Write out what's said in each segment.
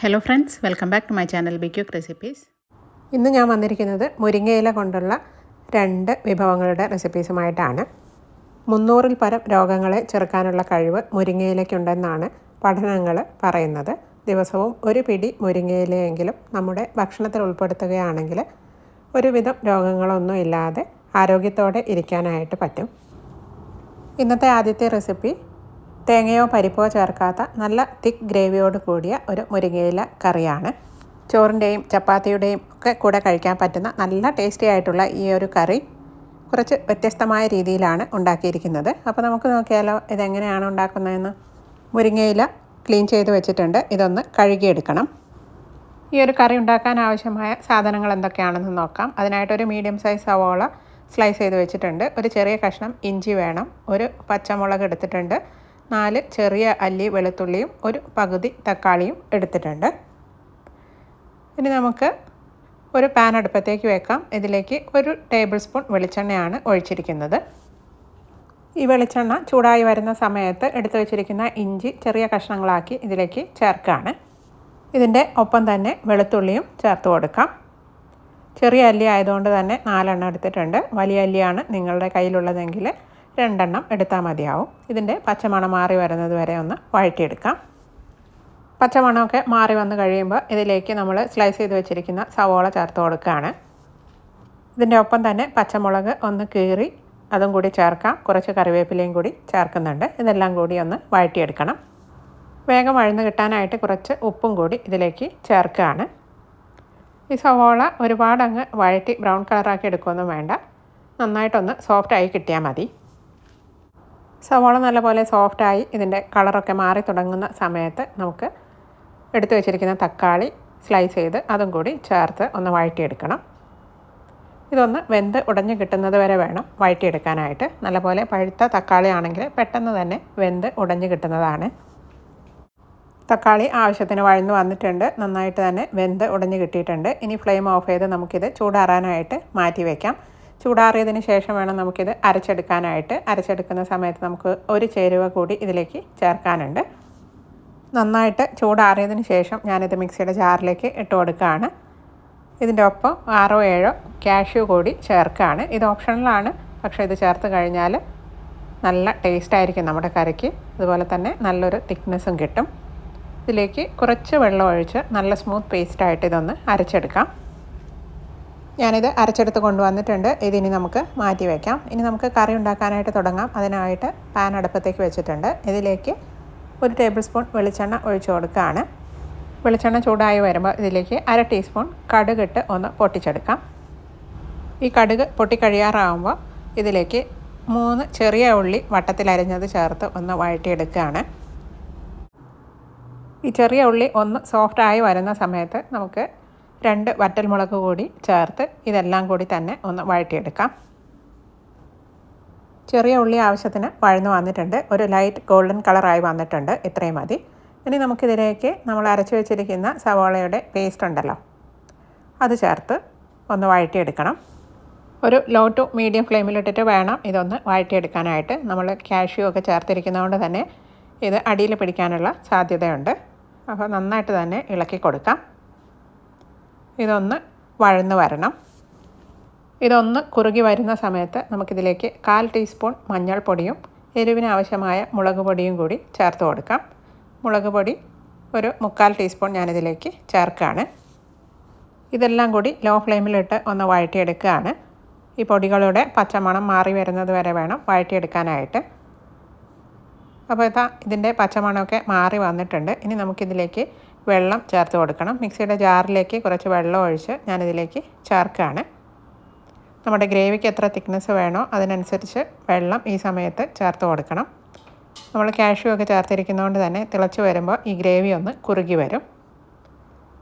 Hello friends welcome back to my channel be quick recipes ഇന്ന് ഞാൻ വന്നിരിക്കുന്നത് മുരിങ്ങയില കൊണ്ടുള്ള രണ്ട് വിഭവങ്ങളുടെ റെസിപ്പീസുമായിട്ടാണ് മുന്നൂറിൽ പരം രോഗങ്ങളെ ചെറുക്കാനുള്ള കഴിവ് മുരിങ്ങയിലയ്ക്കുണ്ടെന്നാണ് പഠനങ്ങൾ പറയുന്നത്. ദിവസവും ഒരു പിടി മുരിങ്ങയിലയെങ്കിലും നമ്മുടെ ഭക്ഷണത്തിൽ ഉൾപ്പെടുത്തുകയാണെങ്കിൽ ഒരുവിധം രോഗങ്ങളൊന്നും ഇല്ലാതെ ആരോഗ്യത്തോടെ ഇരിക്കാനായിട്ട് പറ്റും. ഇന്നത്തെ ആദ്യത്തെ റെസിപ്പി തേങ്ങയോ പരിപ്പോ ചേർക്കാത്ത നല്ല തിക്ക് ഗ്രേവിയോട് കൂടിയ ഒരു മുരിങ്ങയില കറിയാണ്. ചോറിന്റെയും ചപ്പാത്തിയുടെയും ഒക്കെ കൂടെ കഴിക്കാൻ പറ്റുന്ന നല്ല ടേസ്റ്റി ആയിട്ടുള്ള ഈ ഒരു കറി കുറച്ച് വ്യത്യസ്തമായ രീതിയിലാണ് ഉണ്ടാക്കിയിരിക്കുന്നത്. അപ്പോൾ നമുക്ക് നോക്കിയാലോ ഇതെങ്ങനെയാണ് ഉണ്ടാക്കുന്നതെന്ന്. മുരിങ്ങയില ക്ലീൻ ചെയ്ത് വെച്ചിട്ടുണ്ട്. ഇതൊന്ന് കഴുകിയെടുക്കണം. ഈ ഒരു കറി ഉണ്ടാക്കാൻ ആവശ്യമായ സാധനങ്ങൾ എന്തൊക്കെയാണെന്ന് നോക്കാം. അതിനായിട്ടൊരു മീഡിയം സൈസ് സവോള സ്ലൈസ് ചെയ്ത് വെച്ചിട്ടുണ്ട്. ഒരു ചെറിയ കഷ്ണം ഇഞ്ചി വേണം. ഒരു പച്ചമുളക് എടുത്തിട്ടുണ്ട്. നാല് ചെറിയ അല്ലി വെളുത്തുള്ളിയും ഒരു പകുതി തക്കാളിയും എടുത്തിട്ടുണ്ട്. ഇനി നമുക്ക് ഒരു പാൻ അടുപ്പത്തേക്ക് വെക്കാം. ഇതിലേക്ക് ഒരു ടേബിൾ സ്പൂൺ വെളിച്ചെണ്ണയാണ് ഒഴിച്ചിരിക്കുന്നത്. ഈ വെളിച്ചെണ്ണ ചൂടായി വരുന്ന സമയത്ത് എടുത്തു വെച്ചിരിക്കുന്ന ഇഞ്ചി ചെറിയ കഷ്ണങ്ങളാക്കി ഇതിലേക്ക് ചേർക്കുകയാണ്. ഇതിന്റെ ഒപ്പം തന്നെ വെളുത്തുള്ളിയും ചേർത്ത് കൊടുക്കാം. ചെറിയ അല്ലി ആയതുകൊണ്ട് തന്നെ നാലെണ്ണം എടുത്തിട്ടുണ്ട്. വലിയ അല്ലിയാണ് നിങ്ങളുടെ കയ്യിലുള്ളതെങ്കിൽ രണ്ടെണ്ണം എടുത്താൽ മതിയാവും. ഇതിന്റെ പച്ചമണം മാറി വരുന്നത് വരെ ഒന്ന് വഴറ്റിയെടുക്കാം. പച്ചമണമൊക്കെ മാറി വന്ന് കഴിയുമ്പോൾ ഇതിലേക്ക് നമ്മൾ സ്ലൈസ് ചെയ്ത് വെച്ചിരിക്കുന്ന സവോള ചേർത്ത് കൊടുക്കുകയാണ്. ഇതിന്റെ ഒപ്പം തന്നെ പച്ചമുളക് ഒന്ന് കീറി അതും കൂടി ചേർക്കാം. കുറച്ച് കറിവേപ്പിലയും കൂടി ചേർക്കുന്നുണ്ട്. ഇതെല്ലാം കൂടി ഒന്ന് വഴറ്റിയെടുക്കണം. വേഗം വഴന്ന് കിട്ടാനായിട്ട് കുറച്ച് ഉപ്പും കൂടി ഇതിലേക്ക് ചേർക്കുകയാണ്. ഈ സവോള ഒരുപാടങ്ങ് വഴറ്റി ബ്രൗൺ കളറാക്കി എടുക്കുകയൊന്നും വേണ്ട. നന്നായിട്ടൊന്ന് സോഫ്റ്റായി കിട്ടിയാൽ മതി. സവോള നല്ലപോലെ സോഫ്റ്റായി ഇതിന്റെ കളറൊക്കെ മാറി തുടങ്ങുന്ന സമയത്ത് നമുക്ക് എടുത്തു വെച്ചിരിക്കുന്ന തക്കാളി സ്ലൈസ് ചെയ്ത് അതും കൂടി ചേർത്ത് ഒന്ന് വഴറ്റിയെടുക്കണം. ഇതൊന്ന് വെന്ത് ഉടഞ്ഞു കിട്ടുന്നത് വരെ വേണം വഴറ്റിയെടുക്കാനായിട്ട്. നല്ലപോലെ പഴുത്ത തക്കാളി ആണെങ്കിൽ പെട്ടെന്ന് തന്നെ വെന്ത് ഉടഞ്ഞു കിട്ടുന്നതാണ്. തക്കാളി ആവശ്യത്തിന് വഴന്ന് വന്നിട്ടുണ്ട്. നന്നായിട്ട് തന്നെ വെന്ത് ഉടഞ്ഞു കിട്ടിയിട്ടുണ്ട്. ഇനി ഫ്ലെയിം ഓഫ് ചെയ്ത് നമുക്കിത് ചൂടാറാനായിട്ട് മാറ്റി വയ്ക്കാം ചൂടാറിയതിന് ശേഷം വേണം നമുക്കിത് അരച്ചെടുക്കാനായിട്ട്. അരച്ചെടുക്കുന്ന സമയത്ത് നമുക്ക് ഒരു ചേരുവ കൂടി ഇതിലേക്ക് ചേർക്കാനുണ്ട്. നന്നായിട്ട് ചൂടാറിയതിന് ശേഷം ഞാനിത് മിക്സിയുടെ ജാറിലേക്ക് ഇട്ട് കൊടുക്കുകയാണ്. ഇതിന്റെ ഒപ്പം ആറോ ഏഴോ കാഷ്യൂ കൂടി ചേർക്കുകയാണ്. ഇത് ഓപ്ഷണലാണ്. പക്ഷേ ഇത് ചേർത്ത് കഴിഞ്ഞാൽ നല്ല ടേസ്റ്റ് ആയിരിക്കും നമ്മുടെ കറിക്ക്. അതുപോലെ തന്നെ നല്ലൊരു തിക്നെസ്സും കിട്ടും. ഇതിലേക്ക് കുറച്ച് വെള്ളം ഒഴിച്ച് നല്ല സ്മൂത്ത് പേസ്റ്റായിട്ട് ഇതൊന്ന് അരച്ചെടുക്കാം. ഞാനിത് അരച്ചെടുത്ത് കൊണ്ടുവന്നിട്ടുണ്ട്. ഇതിനി നമുക്ക് മാറ്റി വയ്ക്കാം ഇനി നമുക്ക് കറി ഉണ്ടാക്കാനായിട്ട് തുടങ്ങാം. അതിനായിട്ട് പാൻ അടുപ്പത്തേക്ക് വെച്ചിട്ടുണ്ട്. ഇതിലേക്ക് ഒരു ടേബിൾ സ്പൂൺ വെളിച്ചെണ്ണ ഒഴിച്ചു കൊടുക്കുകയാണ്. വെളിച്ചെണ്ണ ചൂടായി വരുമ്പോൾ ഇതിലേക്ക് അര ടീസ്പൂൺ കടുകിട്ട് ഒന്ന് പൊട്ടിച്ചെടുക്കാം. ഈ കടുക് പൊട്ടിക്കഴിയാറാകുമ്പോൾ ഇതിലേക്ക് മൂന്ന് ചെറിയ ഉള്ളി വട്ടത്തിലരിഞ്ഞത് ചേർത്ത് ഒന്ന് വഴറ്റിയെടുക്കുകയാണ്. ഈ ചെറിയ ഉള്ളി ഒന്ന് സോഫ്റ്റായി വരുന്ന സമയത്ത് നമുക്ക് രണ്ട് വറ്റൽമുളക് കൂടി ചേർത്ത് ഇതെല്ലാം കൂടി തന്നെ ഒന്ന് വഴറ്റിയെടുക്കാം. ചെറിയ ഉള്ളി ആവശ്യത്തിന് വഴന്നു വന്നിട്ടുണ്ട്. ഒരു ലൈറ്റ് ഗോൾഡൻ കളറായി വന്നിട്ടുണ്ട്. ഇത്രയും മതി. ഇനി നമുക്കിതിലേക്ക് നമ്മൾ അരച്ചു വെച്ചിരിക്കുന്ന സവോളയുടെ പേസ്റ്റ് ഉണ്ടല്ലോ അത് ചേർത്ത് ഒന്ന് വഴറ്റിയെടുക്കണം. ഒരു ലോ ടു മീഡിയം ഫ്ലെയിമിലിട്ടിട്ട് വേണം ഇതൊന്ന് വഴറ്റിയെടുക്കാനായിട്ട്. നമ്മൾ കാഷ്യൂ ഒക്കെ ചേർത്തിരിക്കുന്നതുകൊണ്ട് തന്നെ ഇത് അടിയിൽ പിടിക്കാനുള്ള സാധ്യതയുണ്ട്. അപ്പോൾ നന്നായിട്ട് തന്നെ ഇളക്കി കൊടുക്കാം. ഇതൊന്ന് വഴന്ന് വരണം. ഇതൊന്ന് കുറുകി വരുന്ന സമയത്ത് നമുക്കിതിലേക്ക് കാൽ ടീസ്പൂൺ മഞ്ഞൾപ്പൊടിയും എരിവിന് ആവശ്യമായ മുളക് പൊടിയും കൂടി ചേർത്ത് കൊടുക്കാം. മുളക് പൊടി ഒരു മുക്കാൽ ടീസ്പൂൺ ഞാനിതിലേക്ക് ചേർക്കുകയാണ്. ഇതെല്ലാം കൂടി ലോ ഫ്ലെയിമിലിട്ട് ഒന്ന് വഴറ്റിയെടുക്കുകയാണ്. ഈ പൊടികളുടെ പച്ചമണം മാറി വരുന്നത് വരെ വേണം വഴറ്റിയെടുക്കാനായിട്ട്. അപ്പോൾ ഇതാ ഇതിന്റെ പച്ചമണമൊക്കെ മാറി വന്നിട്ടുണ്ട്. ഇനി നമുക്കിതിലേക്ക് വെള്ളം ചേർത്ത് കൊടുക്കണം. മിക്സിയുടെ ജാറിലേക്ക് കുറച്ച് വെള്ളം ഒഴിച്ച് ഞാനിതിലേക്ക് ചേർക്കുകയാണ്. നമ്മുടെ ഗ്രേവിക്ക് എത്ര തിക്നെസ് വേണോ അതിനനുസരിച്ച് വെള്ളം ഈ സമയത്ത് ചേർത്ത് കൊടുക്കണം. നമ്മൾ കാഷ്യൂ ഒക്കെ ചേർത്തിരിക്കുന്നതുകൊണ്ട് തന്നെ തിളച്ച് വരുമ്പോൾ ഈ ഗ്രേവി ഒന്ന് കുറുകി വരും.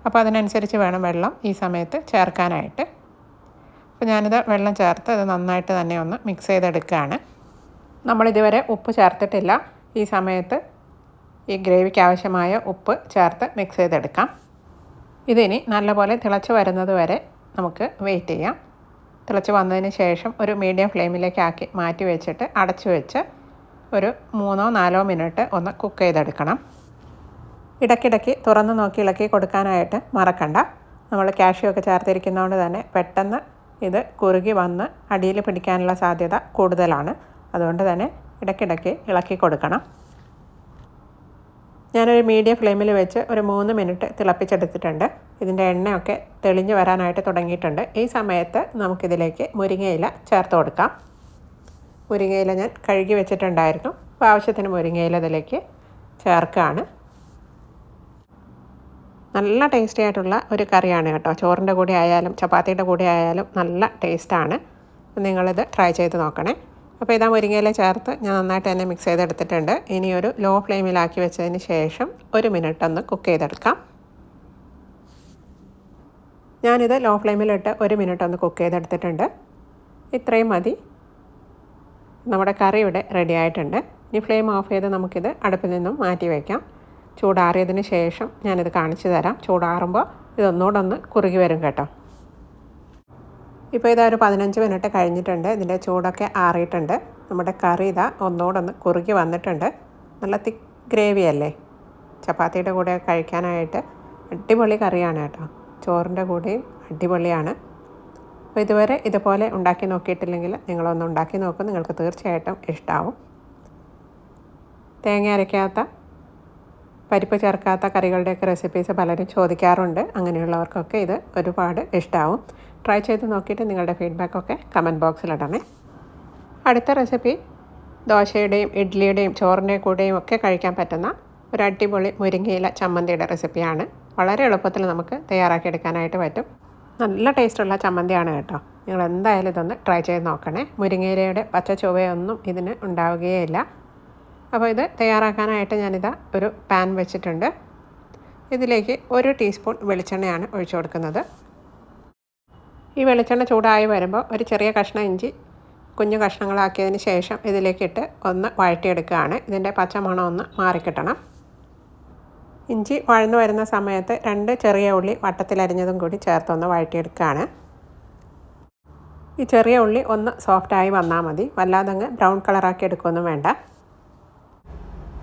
അപ്പോൾ അതിനനുസരിച്ച് വേണം വെള്ളം ഈ സമയത്ത് ചേർക്കാനായിട്ട്. അപ്പോൾ ഞാനിത് വെള്ളം ചേർത്ത് അത് നന്നായിട്ട് തന്നെ ഒന്ന് മിക്സ് ചെയ്തെടുക്കുകയാണ്. നമ്മളിതുവരെ ഉപ്പ് ചേർത്തിട്ടില്ല. ഈ സമയത്ത് ഈ ഗ്രേവിക്ക് ആവശ്യമായ ഉപ്പ് ചേർത്ത് മിക്സ് ചെയ്തെടുക്കാം. ഇതിനി നല്ലപോലെ തിളച്ച് വരുന്നത് വരെ നമുക്ക് വെയിറ്റ് ചെയ്യാം. തിളച്ച് വന്നതിന് ശേഷം ഒരു മീഡിയം ഫ്ലെയിമിലേക്ക് ആക്കി മാറ്റി വെച്ചിട്ട് അടച്ചു വെച്ച് ഒരു മൂന്നോ നാലോ മിനിറ്റ് ഒന്ന് കുക്ക് ചെയ്തെടുക്കണം. ഇടയ്ക്കിടയ്ക്ക് തുറന്ന് നോക്കി ഇളക്കി കൊടുക്കാനായിട്ട് മറക്കണ്ട. നമ്മൾ കാഷ്യൂ ഒക്കെ ചേർത്തിരിക്കുന്നതുകൊണ്ട് തന്നെ പെട്ടെന്ന് ഇത് കുറുകി വന്ന് അടിയിൽ പിടിക്കാനുള്ള സാധ്യത കൂടുതലാണ്. അതുകൊണ്ട് തന്നെ ഇടയ്ക്കിടയ്ക്ക് ഇളക്കി കൊടുക്കണം. ഞാനൊരു മീഡിയം ഫ്ലെയിമിൽ വെച്ച് ഒരു മൂന്ന് മിനിറ്റ് തിളപ്പിച്ചെടുത്തിട്ടുണ്ട്. ഇതിന്റെ എണ്ണയൊക്കെ തെളിഞ്ഞു വരാനായിട്ട് തുടങ്ങിയിട്ടുണ്ട്. ഈ സമയത്ത് നമുക്കിതിലേക്ക് മുരിങ്ങയില ചേർത്ത് കൊടുക്കാം. മുരിങ്ങയില ഞാൻ കഴുകി വെച്ചിട്ടുണ്ടായിരുന്നു. അപ്പോൾ ആവശ്യത്തിന് മുരിങ്ങയില ഇതിലേക്ക് ചേർക്കുകയാണ്. നല്ല ടേസ്റ്റി ആയിട്ടുള്ള ഒരു കറിയാണ് കേട്ടോ. ചോറിന്റെ കൂടെ ആയാലും ചപ്പാത്തിയുടെ കൂടെ ആയാലും നല്ല ടേസ്റ്റാണ്. നിങ്ങളിത് ട്രൈ ചെയ്ത് നോക്കണേ. അപ്പോൾ ഇതാ മുരിങ്ങയില ചേർത്ത് ഞാൻ നന്നായിട്ട് തന്നെ മിക്സ് ചെയ്തെടുത്തിട്ടുണ്ട്. ഇനി ഒരു ലോ ഫ്ലെയിമിലാക്കി വെച്ചതിന് ശേഷം ഒരു മിനിറ്റ് ഒന്ന് കുക്ക് ചെയ്തെടുക്കാം. ഞാനിത് ലോ ഫ്ലെയിമിലിട്ട് ഒരു മിനിറ്റ് ഒന്ന് കുക്ക് ചെയ്തെടുത്തിട്ടുണ്ട്. ഇത്രയും മതി. നമ്മുടെ കറി ഇവിടെ റെഡി ആയിട്ടുണ്ട്. ഇനി ഫ്ലെയിം ഓഫ് ചെയ്ത് നമുക്കിത് അടുപ്പിൽ നിന്നും മാറ്റി വയ്ക്കാം ചൂടാറിയതിന് ശേഷം ഞാനിത് കാണിച്ചു തരാം. ചൂടാറുമ്പോൾ ഇതൊന്നുകൂടെ ഒന്ന് കുറുകി വരും കേട്ടോ. ഇപ്പോൾ ഇതാ ഒരു പതിനഞ്ച് മിനിറ്റ് കഴിഞ്ഞിട്ടുണ്ട്. ഇതിന്റെ ചൂടൊക്കെ ആറിയിട്ടുണ്ട്. നമ്മുടെ കറി ഇതാ ഒന്നുകൂടൊന്ന് കുറുകി വന്നിട്ടുണ്ട്. നല്ല തിക്ക് ഗ്രേവി അല്ലേ? ചപ്പാത്തിയുടെ കൂടെ കഴിക്കാനായിട്ട് അടിപൊളി കറിയാണ് കേട്ടോ. ചോറിന്റെ കൂടെയും അടിപൊളിയാണ്. അപ്പോൾ ഇതുവരെ ഇതുപോലെ ഉണ്ടാക്കി നോക്കിയിട്ടില്ലെങ്കിൽ നിങ്ങളൊന്ന് ഉണ്ടാക്കി നോക്കും. നിങ്ങൾക്ക് തീർച്ചയായിട്ടും ഇഷ്ടമാവും തേങ്ങ അരയ്ക്കാത്ത പരിപ്പ് ചേർക്കാത്ത കറികളുടെയൊക്കെ റെസിപ്പീസ് പലരും ചോദിക്കാറുണ്ട്. അങ്ങനെയുള്ളവർക്കൊക്കെ ഇത് ഒരുപാട് ഇഷ്ടമാവും ട്രൈ ചെയ്ത് നോക്കിയിട്ട് നിങ്ങളുടെ ഫീഡ്ബാക്കൊക്കെ കമന്റ് ബോക്സിലിടണേ അടുത്ത റെസിപ്പി ദോശയുടെയും ഇഡ്ഡലിയുടെയും ചോറിന്റെയും കൂടെയും ഒക്കെ കഴിക്കാൻ പറ്റുന്ന ഒരു അടിപൊളി മുരിങ്ങയില ചമ്മന്തിയുടെ റെസിപ്പിയാണ് വളരെ എളുപ്പത്തിൽ നമുക്ക് തയ്യാറാക്കിയെടുക്കാനായിട്ട് പറ്റും. നല്ല ടേസ്റ്റുള്ള ചമ്മന്തിയാണ് കേട്ടോ. നിങ്ങൾ എന്തായാലും ഇതൊന്ന് ട്രൈ ചെയ്ത് നോക്കണേ. മുരിങ്ങയിലയുടെ പച്ച ചുവയൊന്നും ഇതിന് ഉണ്ടാവുകയില്ല അപ്പോൾ ഇത് തയ്യാറാക്കാനായിട്ട് ഞാനിതാ ഒരു പാൻ വെച്ചിട്ടുണ്ട്. ഇതിലേക്ക് ഒരു ടീസ്പൂൺ വെളിച്ചെണ്ണയാണ് ഒഴിച്ചു കൊടുക്കുന്നത്. ഈ വെളിച്ചെണ്ണ ചൂടായി വരുമ്പോൾ ഒരു ചെറിയ കഷ്ണം ഇഞ്ചി കുഞ്ഞു കഷ്ണങ്ങളാക്കിയതിന് ശേഷം ഇതിലേക്കിട്ട് ഒന്ന് വഴറ്റിയെടുക്കുകയാണ്. ഇതിന്റെ പച്ചമണം ഒന്ന് മാറിക്കിട്ടണം. ഇഞ്ചി വഴന്നു വരുന്ന സമയത്ത് രണ്ട് ചെറിയ ഉള്ളി വട്ടത്തിലരിഞ്ഞതും കൂടി ചേർത്തൊന്ന് വഴറ്റിയെടുക്കുകയാണ്. ഈ ചെറിയ ഉള്ളി ഒന്ന് സോഫ്റ്റായി വന്നാൽ മതി. വല്ലാതെ അങ്ങ് ബ്രൗൺ കളറാക്കി എടുക്കുകയൊന്നും വേണ്ട.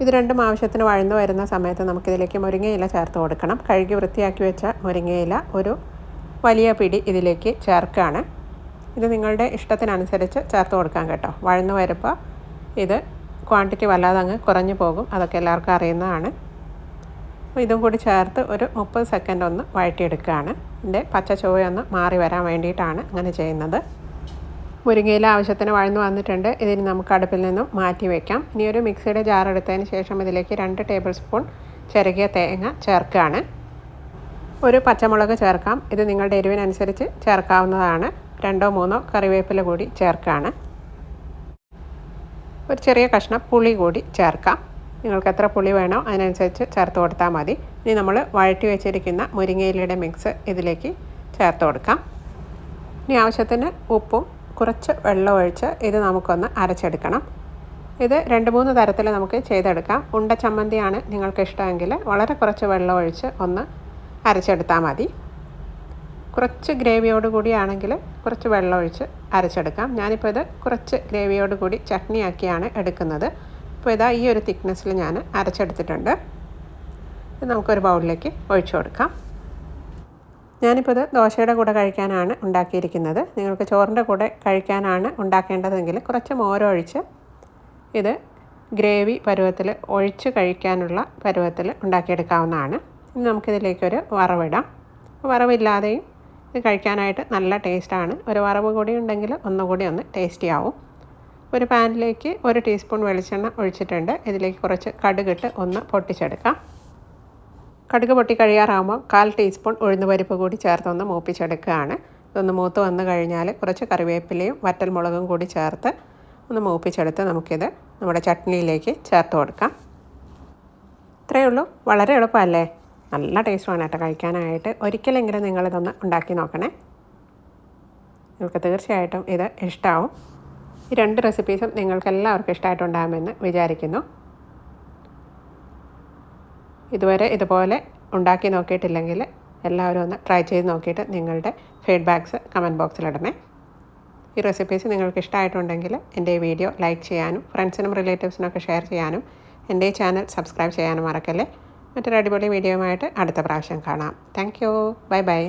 ഇത് രണ്ടും ആവശ്യത്തിന് വഴന്നു വരുന്ന സമയത്ത് നമുക്കിതിലേക്ക് മുരിങ്ങയില ചേർത്ത് കൊടുക്കണം. കഴുകി വൃത്തിയാക്കി വെച്ച മുരിങ്ങയില ഒരു വലിയ പിടി ഇതിലേക്ക് ചേർക്കുകയാണ്. ഇത് നിങ്ങളുടെ ഇഷ്ടത്തിനനുസരിച്ച് ചേർത്ത് കൊടുക്കാൻ കേട്ടോ. വഴന്നു വരുമ്പോൾ ഇത് ക്വാണ്ടിറ്റി വല്ലാതെ അങ്ങ് കുറഞ്ഞു പോകും. അതൊക്കെ എല്ലാവർക്കും അറിയുന്നതാണ്. അപ്പോൾ ഇതും കൂടി ചേർത്ത് ഒരു മുപ്പത് സെക്കൻഡ് ഒന്ന് വഴറ്റിയെടുക്കുകയാണ്. ഇതിന്റെ പച്ച ചുവയൊന്ന് മാറി വരാൻ വേണ്ടിയിട്ടാണ് അങ്ങനെ ചെയ്യുന്നത്. മുരിങ്ങയില ആവശ്യത്തിന് വഴന്നു വന്നിട്ടുണ്ട്. ഇതിന് നമുക്ക് അടുപ്പിൽ നിന്നും മാറ്റി വയ്ക്കാം ഇനി ഒരു മിക്സിയുടെ ജാർ എടുത്തതിന് ശേഷം ഇതിലേക്ക് രണ്ട് ടേബിൾ സ്പൂൺ ചെറുകിയ തേങ്ങ ചേർക്കുകയാണ്. ഒരു പച്ചമുളക് ചേർക്കാം. ഇത് നിങ്ങളുടെ എരിവിനനുസരിച്ച് ചേർക്കാവുന്നതാണ്. രണ്ടോ മൂന്നോ കറിവേപ്പില കൂടി ചേർക്കുകയാണ് ഒരു ചെറിയ കഷ്ണം പുളി കൂടി ചേർക്കാം. നിങ്ങൾക്ക് എത്ര പുളി വേണോ അതിനനുസരിച്ച് ചേർത്ത് കൊടുത്താൽ മതി. ഇനി നമ്മൾ വഴറ്റി വെച്ചിരിക്കുന്ന മുരിങ്ങയിലയുടെ മിക്സ് ഇതിലേക്ക് ചേർത്ത് കൊടുക്കാം. ഇനി ആവശ്യത്തിന് ഉപ്പും കുറച്ച് വെള്ളം ഒഴിച്ച് ഇത് നമുക്കൊന്ന് അരച്ചെടുക്കണം. ഇത് രണ്ട് മൂന്ന് തരത്തിൽ നമുക്ക് ചെയ്തെടുക്കാം. ഉണ്ട ചമ്മന്തിയാണ് നിങ്ങൾക്ക് ഇഷ്ടമെങ്കിൽ വളരെ കുറച്ച് വെള്ളം ഒഴിച്ച് ഒന്ന് അരച്ചെടുത്താൽ മതി. കുറച്ച് ഗ്രേവിയോട് കൂടിയാണെങ്കിൽ കുറച്ച് വെള്ളം ഒഴിച്ച് അരച്ചെടുക്കാം. ഞാനിപ്പോൾ ഇത് കുറച്ച് ഗ്രേവിയോട് കൂടി ചട്നിയാക്കിയാണ് എടുക്കുന്നത്. അപ്പോൾ ഇതാ ഈ ഒരു തിക്നെസ്സിൽ ഞാൻ അരച്ചെടുത്തിട്ടുണ്ട്. ഇത് നമുക്കൊരു ബൗളിലേക്ക് ഒഴിച്ചു കൊടുക്കാം. ഞാനിപ്പോൾ ഇത് ദോശയുടെ കൂടെ കഴിക്കാനാണ് ഉണ്ടാക്കിയിരിക്കുന്നത്. നിങ്ങൾക്ക് ചോറിന്റെ കൂടെ കഴിക്കാനാണ് ഉണ്ടാക്കേണ്ടതെങ്കിൽ കുറച്ച് മോരൊഴിച്ച് ഇത് ഗ്രേവി പരുവത്തിൽ ഒഴിച്ച് കഴിക്കാനുള്ള പരുവത്തിൽ ഉണ്ടാക്കിയെടുക്കാവുന്നതാണ്. ഇനി നമുക്കിതിലേക്കൊരു വറവിടാം. വറവില്ലാതെയും ഇത് കഴിക്കാനായിട്ട് നല്ല ടേസ്റ്റാണ്. ഒരു വറവ് കൂടി ഉണ്ടെങ്കിൽ ഒന്നുകൂടി ഒന്ന് ടേസ്റ്റി ആവും. ഒരു പാനിലേക്ക് ഒരു ടീസ്പൂൺ വെളിച്ചെണ്ണ ഒഴിച്ചിട്ടുണ്ട്. ഇതിലേക്ക് കുറച്ച് കടുകിട്ട് ഒന്ന് പൊട്ടിച്ചെടുക്കാം. കടുക് പൊട്ടി കഴിയാറാകുമ്പോൾ കാൽ ടീസ്പൂൺ ഉഴുന്നുപരിപ്പ് കൂടി ചേർത്ത് ചേർത്തൊന്ന് മൂപ്പിച്ചെടുക്കുകയാണ്. ഇതൊന്ന് മൂത്ത് വന്നു കഴിഞ്ഞാൽ കുറച്ച് കറിവേപ്പിലയും വറ്റൽമുളകും കൂടി ചേർത്ത് ഒന്ന് മൂപ്പിച്ചെടുത്ത് നമുക്കിത് നമ്മുടെ ചട്നിയിലേക്ക് ചേർത്ത് കൊടുക്കാം. ഇത്രയേ ഉള്ളൂ. വളരെ എളുപ്പമല്ലേ? നല്ല ടേസ്റ്റുമാണ് കേട്ടോ കഴിക്കാനായിട്ട്. ഒരിക്കലെങ്കിലും നിങ്ങളിതൊന്ന് ഉണ്ടാക്കി നോക്കണേ. നിങ്ങൾക്ക് തീർച്ചയായിട്ടും ഇത് ഇഷ്ടമാവും ഈ രണ്ട് റെസിപ്പീസും നിങ്ങൾക്ക് എല്ലാവർക്കും ഇഷ്ടമായിട്ടുണ്ടാകുമെന്ന് വിചാരിക്കുന്നു. ഇതുവരെ ഇതുപോലെ ഉണ്ടാക്കി നോക്കിയിട്ടില്ലെങ്കിൽ എല്ലാവരും ഒന്ന് ട്രൈ ചെയ്ത് നോക്കിയിട്ട് നിങ്ങളുടെ ഫീഡ്ബാക്ക്സ് കമന്റ് ബോക്സിലിടണേ ഈ റെസിപ്പീസ് നിങ്ങൾക്ക് ഇഷ്ടമായിട്ടുണ്ടെങ്കിൽ എന്റെ ഈ വീഡിയോ ലൈക്ക് ചെയ്യാനും ഫ്രണ്ട്സിനും റിലേറ്റീവ്സിനൊക്കെ ഷെയർ ചെയ്യാനും എന്റെ ഈ ചാനൽ സബ്സ്ക്രൈബ് ചെയ്യാനും മറക്കല്ലേ. മറ്റൊരു അടിപൊളി വീഡിയോയുമായിട്ട് അടുത്ത പ്രാവശ്യം കാണാം. Thank you bye bye